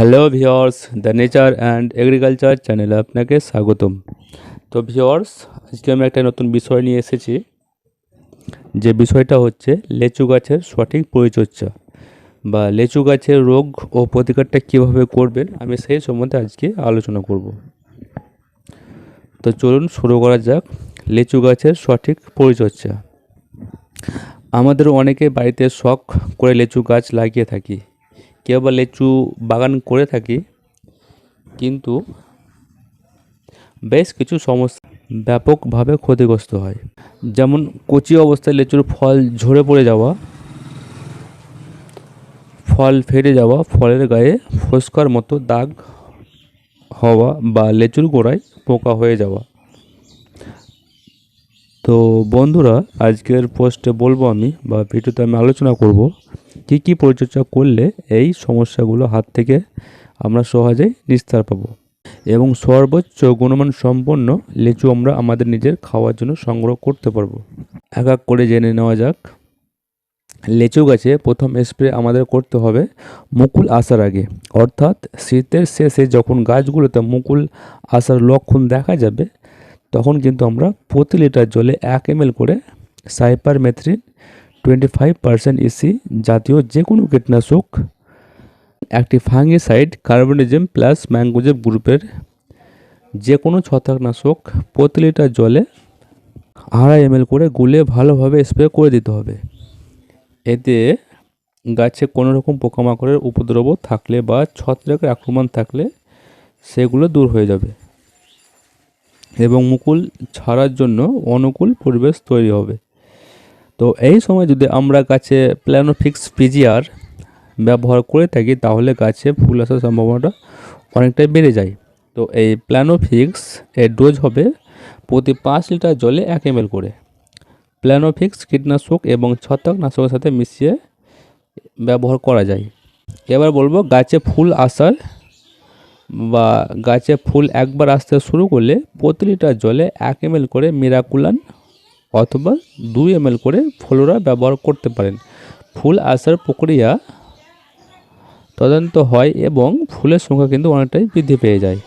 Hello viewers the nature and agriculture চ্যানেলে আপনাকে স্বাগতম। তো ভিওর্স আজকে আমি একটা নতুন বিষয় নিয়ে এসেছি। যে বিষয়টা হচ্ছে লেচু গাছের সঠিক পরিচর্যা বা লেচু গাছের রোগ ও প্রতিকারটা কীভাবে করবেন, আমি সেই সম্বন্ধে আজকে আলোচনা করব। তো চলুন শুরু করা যাক লেচু গাছের সঠিক পরিচর্যা। আমাদের অনেকে বাড়িতে শখ করে লেচু গাছ লাগিয়ে থাকি। কেউ বা লেচু বাগান করে থাকি, কিন্তু বেশ কিছু সমস্যা ব্যাপকভাবে ক্ষতিগ্রস্ত হয়। যেমন কচি অবস্থায় লেচুর ফল ঝরে পড়ে যাওয়া, ফল ফেটে যাওয়া, ফলের গায়ে ফোস্কার মতো দাগ হওয়া বা লেচুর গোড়ায় পোকা হয়ে যাওয়া। তো বন্ধুরা, আজকের পোস্টে বলব আমি বা ভিডিওতে আমি আলোচনা করব কী কী পরিচর্যা করলে এই সমস্যাগুলো হাত থেকে আমরা সহজেই নিস্তার পাবো? এবং সর্বোচ্চ গুণমান সম্পন্ন লিচু আমরা আমাদের নিজের খাওয়ার জন্য সংগ্রহ করতে পারব। এক এক করে জেনে নেওয়া যাক। লেচু গাছে প্রথম স্প্রে আমাদের করতে হবে মুকুল আসার আগে। অর্থাৎ শীতের শেষে যখন গাছগুলোতে মুকুল আসার লক্ষণ দেখা যাবে, তখন কিন্তু আমরা প্রতি লিটার জলে এক এম করে cypermethrin twenty five percent EC জাতীয় যে কোনো কীটনাশক, একটি ফাঙ্গিসাইড কার্বনিজম প্লাস ম্যাঙ্গোজেব গ্রুপের যে কোনো ছত্রাকনাশক প্রতি লিটার জলে আড়াই এম করে গুলে ভালোভাবে স্প্রে করে দিতে হবে। এতে গাছে কোনো রকম পোকামাকড়ের উপদ্রব থাকলে বা ছত্রাকের আক্রমণ থাকলে সেগুলো দূর হয়ে যাবে এবং মুকুল ছাড়ার জন্য অনুকূল পরিবেশ তৈরি হবে। তো এই সময় যদি আমরা গাছে প্ল্যানোফিক্স পিজিআর ব্যবহার করে থাকি, তাহলে গাছে ফুল আসার সম্ভাবনাটা অনেকটাই বেড়ে যায়। তো এই প্ল্যানোফিক্স এর ডোজ হবে প্রতি পাঁচ লিটার জলে এক এম করে। প্ল্যানোফিক্স কীটনাশক এবং ছত্রাকনাশকের সাথে মিশিয়ে ব্যবহার করা যায়। এবার বলব গাছে ফুল আসার বা গাছে ফুল একবার আসতে শুরু করলে প্রতি লিটার জলে এক এম করে মিরাকুলান অথবা দুই এম করে ফ্লোরা ব্যবহার করতে পারেন। ফুল আসার প্রক্রিয়া তদন্ত হয় এবং ফুলের সংখ্যা কিন্তু অনেকটাই বৃদ্ধি পেয়ে যায়।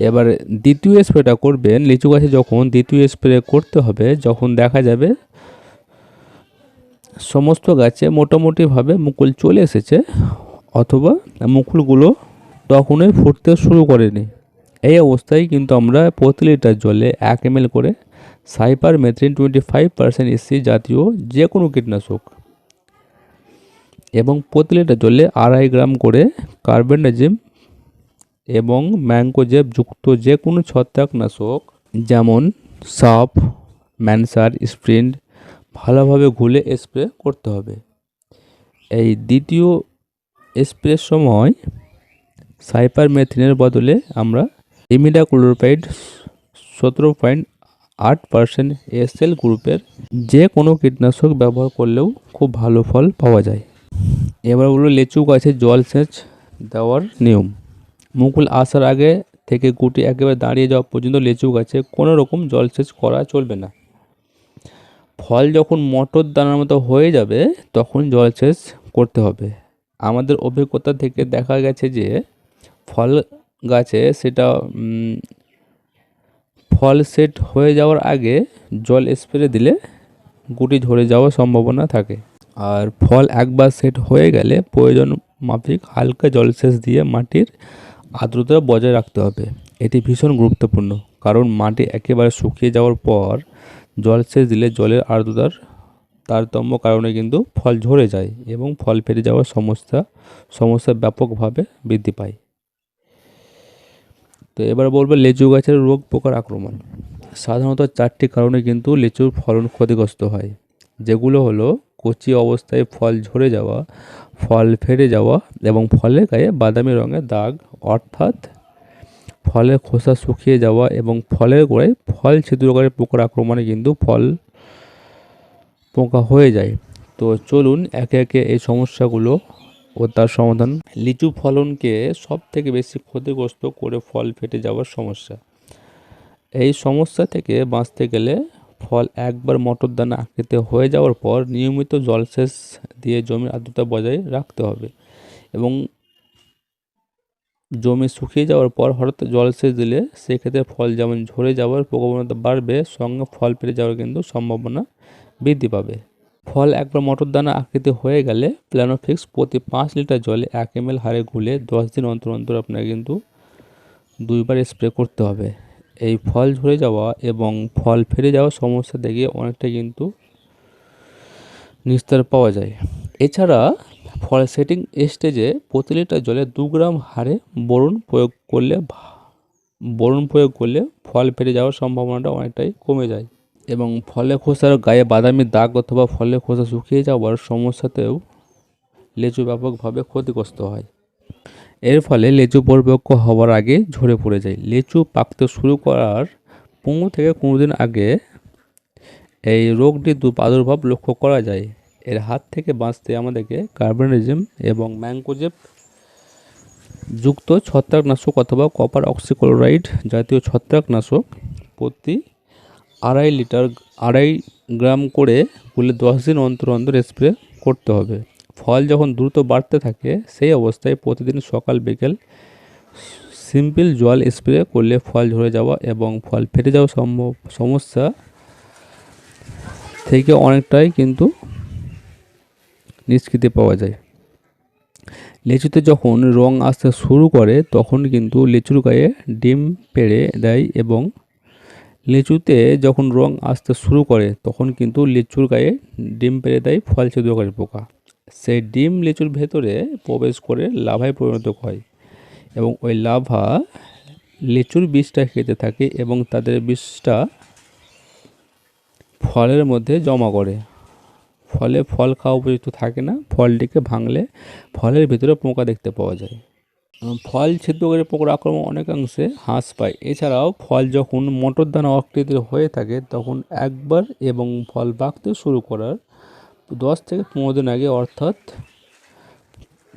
এবার দ্বিতীয় স্প্রেটা করবেন লিচু গাছে যখন দ্বিতীয় স্প্রে করতে হবে, যখন দেখা যাবে সমস্ত গাছে মোটামুটিভাবে মুকুল চলে এসেছে অথবা মুকুলগুলো তখনই ফুটতে শুরু করেনি। এই অবস্থায় কিন্তু আমরা প্রতি লিটার জলে এক এম করে cypermethrin twenty five percent EC জাতীয় যে কোনো কীটনাশক এবং প্রতি লিটার জলে আড়াই গ্রাম করে কার্বেন্ডাজিম এবং ম্যাঙ্কোজেব যুক্ত যে কোনো ছত্রাকনাশক যেমন সাপ, ম্যানসার স্প্রিন্ট ভালোভাবে ঘুলে স্প্রে করতে হবে। এই দ্বিতীয় স্প্রের সময় সাইপার মেথিনের বদলে আমরা ইমিডাক্লোরোপাইড সতেরো পয়েন্ট আট পার্সেন্ট এসএল গ্রুপের যে কোনো কীটনাশক ব্যবহার করলেও খুব ভালো ফল পাওয়া যায়। এবার হলো লেচু গাছে জল সেচ দেওয়ার নিয়ম। মুকুল আসার আগে থেকে গুটি একেবারে দাঁড়িয়ে যাওয়া পর্যন্ত লেচু গাছে কোনো রকম জলসেচ করা চলবে না। ফল যখন মটর দানার মতো হয়ে যাবে, তখন জলসেচ করতে হবে। আমাদের অভিজ্ঞতা থেকে দেখা গেছে যে, ফল গাছে সেটা ফল সেট হয়ে যাওয়ার আগে জল স্প্রে দিলে গুটি ঝরে যাওয়ার সম্ভাবনা থাকে। আর ফল একবার সেট হয়ে গেলে প্রয়োজন মাফিক হালকা জলসেচ দিয়ে মাটির আর্দ্রতা বজায় রাখতে হবে। এটি ভীষণ গুরুত্বপূর্ণ, কারণ মাটি একেবারে শুকিয়ে যাওয়ার পর জলসেচ দিলে জলের আর্দ্রতার তারতম্য কারণে কিন্তু ফল ঝরে যায় এবং ফল ফেটে যাওয়ার সমস্যা সমস্যা ব্যাপকভাবে বৃদ্ধি পায়। তো এবার বলব লেচু গাছের রোগ পোকার আক্রমণ। সাধারণত চারটি কারণে কিন্তু লিচুর ফলন ক্ষতিগ্রস্ত হয়। যেগুলো হলো কচি অবস্থায় ফল ঝরে যাওয়া, ফল ফেটে যাওয়া এবং ফলের গায়ে বাদামি রঙের দাগ, অর্থাৎ ফলের খোসা শুকিয়ে যাওয়া এবং ফলের গোড়ায় ফল ছিদ্রকারী পোকার আক্রমণে কিন্তু ফল পোকা হয়ে যায়। তো চলুন একে একে এই সমস্যাগুলো ও তার সমাধান। লিচু ফলনকে সব থেকে বেশি ক্ষতিগ্রস্ত করে ফল ফেটে যাওয়ার সমস্যা। এই সমস্যা থেকে বাঁচতে গেলে ফল একবার মটর দানা আকৃতি হয়ে যাওয়ার পর নিয়মিত জলসেচ দিয়ে জমির আর্দ্রতা বজায় রাখতে হবে এবং জমি শুকিয়ে যাওয়ার পর হঠাৎ জলসেচ দিলে সেক্ষেত্রে ফল যেমন ঝরে যাওয়ার প্রবণতা বাড়বে, সঙ্গে ফল পেরে যাওয়ার কিন্তু সম্ভাবনা বৃদ্ধি পাবে। ফল একবার মটর দানা আকৃতি হয়ে গেলে প্ল্যানোফিক্স প্রতি পাঁচ লিটার জলে এক এম হারে গুলে দশ দিন অন্তর অন্তর আপনাকে কিন্তু দুইবার স্প্রে করতে হবে। এই ফল ঝরে যাওয়া এবং ফল ফেরে যাওয়ার সমস্যা থেকে অনেকটা কিন্তু নিস্তার পাওয়া যায়। এছাড়া ফল সেটিং স্টেজে প্রতি লিটার জলে দু গ্রাম হারে বোরন প্রয়োগ করলে বোরন প্রয়োগ করলে ফল ফেরে যাওয়ার সম্ভাবনাটা অনেকটাই কমে যায়। এবং ফলে খোসার গায়ে বাদামি দাগ অথবা ফলে খোসা শুকিয়ে যাওয়ার সমস্যাতেও লেচু ব্যাপকভাবে ক্ষতিগ্রস্ত হয়। এর ফলে লেচু পরিপক্ক হওয়ার আগে ঝরে পড়ে যায়। লেচু পাকতে শুরু করার পনেরো থেকে কোনো দিন আগে এই রোগটি দু প্রাদুর্ভাব লক্ষ্য করা যায়। এর হাত থেকে বাঁচতে আমাদেরকে কার্বনিজম এবং ম্যাঙ্কোজেব যুক্ত ছত্রাকনাশক অথবা কপার অক্সিক্লোরাইড জাতীয় ছত্রাকনাশক প্রতি আড়াই লিটার আড়াই গ্রাম করে গুলে দশ দিন অন্তর অন্তর স্প্রে করতে হবে। ফল যখন দ্রুত বাড়তে থাকে, সেই অবস্থায় প্রতিদিন সকাল, বিকেল সিম্পল জল স্প্রে করলে ফল ঝরে যাওয়া এবং ফল ফেটে যাওয়া সম্ভব সমস্যা থেকে অনেকটাই কিন্তু নিষ্কৃতি পাওয়া যায়। লিচুতে যখন রং আসতে শুরু করে, তখন কিন্তু লিচুর গায়ে ডিম পেড়ে দেয় এবং লিচুতে যখন রং আসতে শুরু করে, তখন কিন্তু লিচুর গায়ে ডিম পেড়ে দেয় ফল ছিদ্রকারী পোকা। সেই ডিম লিচুর ভেতরে প্রবেশ করে লাভায় পরিণত হয় এবং ওই লাভা লিচুর বীজটা খেতে থাকে এবং তাদের বীজটা ফলের মধ্যে জমা করে। ফলে ফল খাওয়া উপযুক্ত থাকে না, ফলটিকে ভাঙলে ফলের ভিতরে পোকা দেখতে পাওয়া যায়। ফল ছিদ্রকারী পোকার আক্রমণ অনেকাংশে হ্রাস পায়। এছাড়াও ফল যখন মটর দানা আকৃতির হয়ে থাকে, তখন একবার এবং ফল পাকতে শুরু করার দশ থেকে পনেরো দিন আগে অর্থাৎ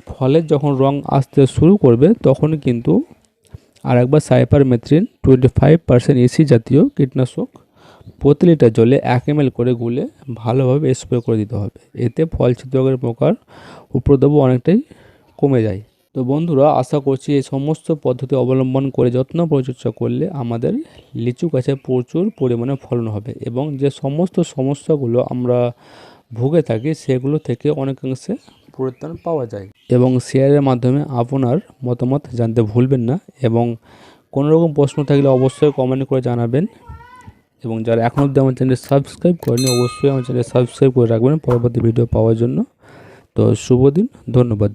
ফলের যখন রং আসতে শুরু করবে, তখন কিন্তু আর একবার cypermethrin twenty five percent EC জাতীয় কীটনাশক প্রতি লিটার জলে এক এম করে গুলে ভালোভাবে স্প্রে করে দিতে হবে। এতে ফল ছিদ্রকারী পোকার উপদ্রব অনেকটাই কমে যায়। তো বন্ধুরা, আশা করছি এই সমস্ত পদ্ধতি অবলম্বন করে, যত্ন পরিচর্যা করলে আমাদের লিচু গাছে প্রচুর পরিমাণে ফলন হবে এবং যে সমস্ত সমস্যাগুলো আমরা ভুগে থাকি, সেগুলো থেকে অনেকাংশে পরিত্রাণ পাওয়া যায়। এবং শেয়ারের মাধ্যমে আপনার মতামত জানতে ভুলবেন না এবং কোনো রকম প্রশ্ন থাকলে অবশ্যই কমেন্ট করে জানাবেন। এবং যারা এখন অবধি আমার চ্যানেল সাবস্ক্রাইব করেনি অবশ্যই আমার চ্যানেল সাবস্ক্রাইব করে রাখবেন পরবর্তী ভিডিও পাওয়ার জন্য। তো শুভ দিন, ধন্যবাদ।